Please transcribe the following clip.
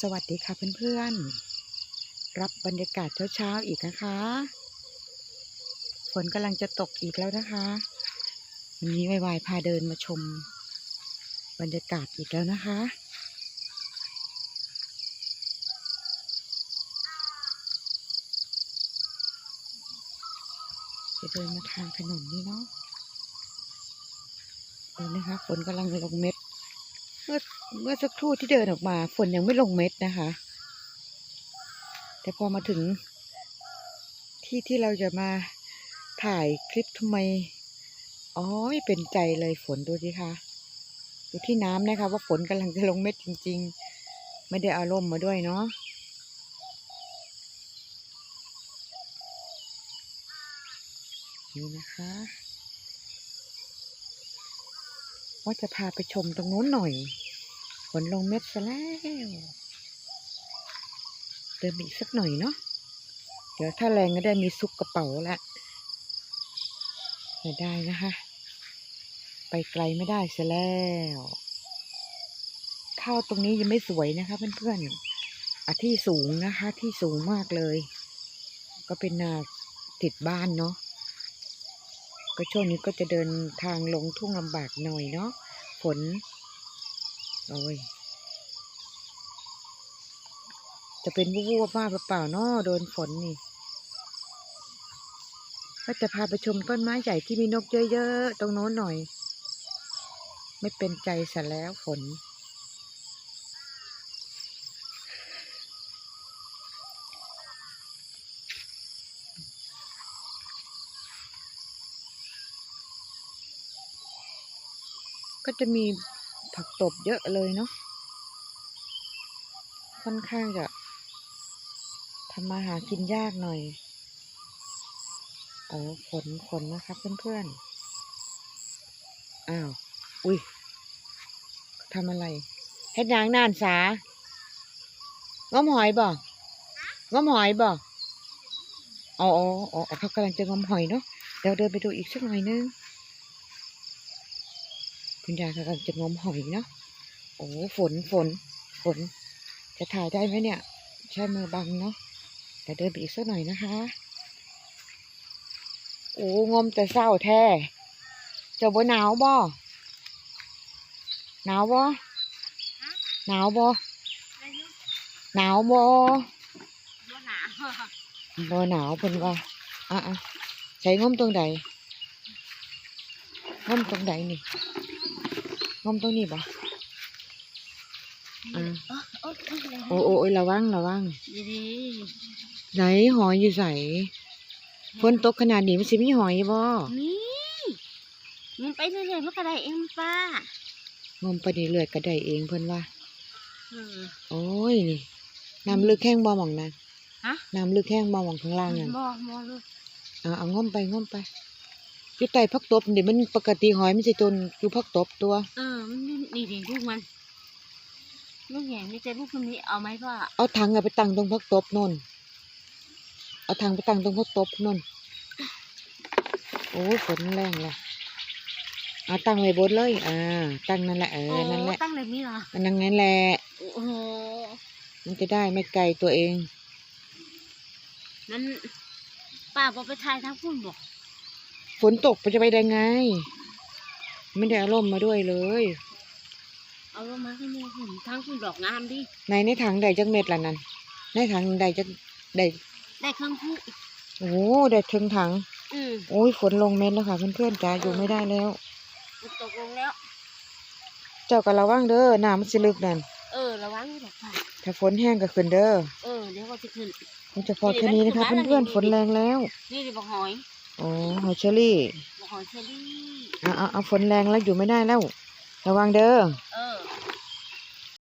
สวัสดีค่ะเพื่อนๆ รับบรรยากาศเช้าๆอีกนะคะ ฝนกำลังจะตกอีกแล้วนะคะวันนี้วายๆพาเดินมาชม บรรยากาศอีกแล้วนะคะ จะเดินมาทางถนนนี่เนาะดูนะคะฝนกำลังลงเม็ด เมื่อเมื่อสักครู่ที่เดินออกมา ฝนยังไม่ลงเม็ดนะคะ แต่พอมาถึง ที่ที่เราจะมาถ่ายคลิปทำไมอ๋อไม่เป็นใจเลยฝนดูสิคะดูที่น้ำนะคะ ว่าฝนกำลังจะลงเม็ดจริง ๆ ไม่ได้อาร่มมาด้วยเนาะนี่นะคะ ว่าจะพาไปชมตรงโน้นหน่อยฝนลงเม็ดซะแล้ว เดินไปอีกสักหน่อยเนาะเดี๋ยวถ้าแรงก็ได้มีซุกกระเป๋าละไม่ได้นะคะ ไปไกลไม่ได้เสียแล้ว ข้าวตรงนี้ยังไม่สวยนะคะเพื่อนๆอะที่สูงนะคะ ที่สูงมากเลย ก็เป็นนาติดบ้านเนาะ ก็ช่วงนี้ก็จะเดินทางลงทุ่งลำบากหน่อยเนาะฝนโอ้ยจะเป็นวูบๆมากหรือเปล่าเนาะโดนฝนนี่ก็จะพาไปชมต้นไม้ใหญ่ที่มีนกเยอะๆตรงโน้นหน่อย ไม่เป็นใจซะแล้วฝน ก็จะมีผักตบเยอะเลยเนาะค่อนข้างจะทำมาหากินยากหน่อยโอ้ฝนฝนนะครับเพื่อนๆอ้าวอุ้ยทำอะไรเฮ็ดยางนานสาง้อมหอยบ่ง้อมหอยบ่อ๋ออ๋อเขากำลังจะงอมหอยเนาะเดี๋ยวเดินไปดูอีกสักหน่อยนึง คุณยายกำลังจะงมหอยเนาะโอ้ฝนฝนฝน จะถ่ายได้ไหมเนี่ย ใช้มือบังเนาะแต่เดินไปอีกสักหน่อยนะคะ โอ้งมแต่เศร้าแท้เจ้าบ่หนาวบ่หนาวบ่หนาวบ่หนาวบ่บ่หนาวบ่หนาวเพิ่นว่าอะอะใช้งมตรงใดงมตรงใดนี่ งมตรงนี้บ่อ่าโอ้โอ้โอ้โอ้ยระวังระวังดีดีไหนหอยอยู่ใสฝนตกขนาดนี้มันสิมีหอยบ่นี่มันไปเรื่อยๆมันก็ได้เองป้างมไปเรื่อยๆก็ได้เองเพิ่นว่าเออโอ้ยนี่น้ำลึกแห้งบ่หม่องนั้นฮะน้ำลึกแห้งบ่หม่องข้างล่างนั่นบ่บ่ลูกเอาเอางมไปงมไป อยู่ใต้ผักตบนี่มันปกติหอยมันสิจนอยู่ผักตบตัว เออมันนี่นี่ดิลูกมัน ลูกใหญ่ไม่ใช่ลูกคนนี้เอาไหมพ่อเอาถังอะไปตั้งตรงผักตบโน่นเอาถังไปตั้งตรงผักตบโน่นโอ้ยฝนแรงละเอาตั้งไว้บนเลย อ่า ตั้งนั่นแหละเอโอ้อนั่นแหละตั้งแบบนี้เหรออันนั้นงั้นแหละโอ้โหมันจะได้ไม่ไกลตัวเองนั้นป้าบอกไปถ่ายทั้งพุ่นบอก ฝนตกมันจะไปได้ไง ไม่ได้อารมณ์มาด้วยเลย เอาลงมาให้แม่หุ่นทั้งพุ่นดอกงามดิ ในในถังใดจักเม็ดละนั่นในถังใดจักใดได้เครื่องพุ่โอ้ได้ถึงถัง อืมโอ้ยฝนลงเม็ดแล้วค่ะ เพื่อนๆจ้าอยู่ไม่ได้แล้ว มันตกลงแล้ว เจ้าก็ระวังเด้อน้ำมันสิลึกนั่นเออระวังดอกค่ะ ถ้าฝนแห้งก็ขึ้นเด้อเออเดี๋ยวก็จะขึ้น คงจะพอแค่นี้นะคะเพื่อนๆฝนแรงแล้ว นี่ดิบอกหอย โอ้หอยเชอรี่บอกหอยเชอรี่ เอาเอาเอาฝนแรงแล้วอยู่ไม่ได้แล้ว ระวังเด้อ เออ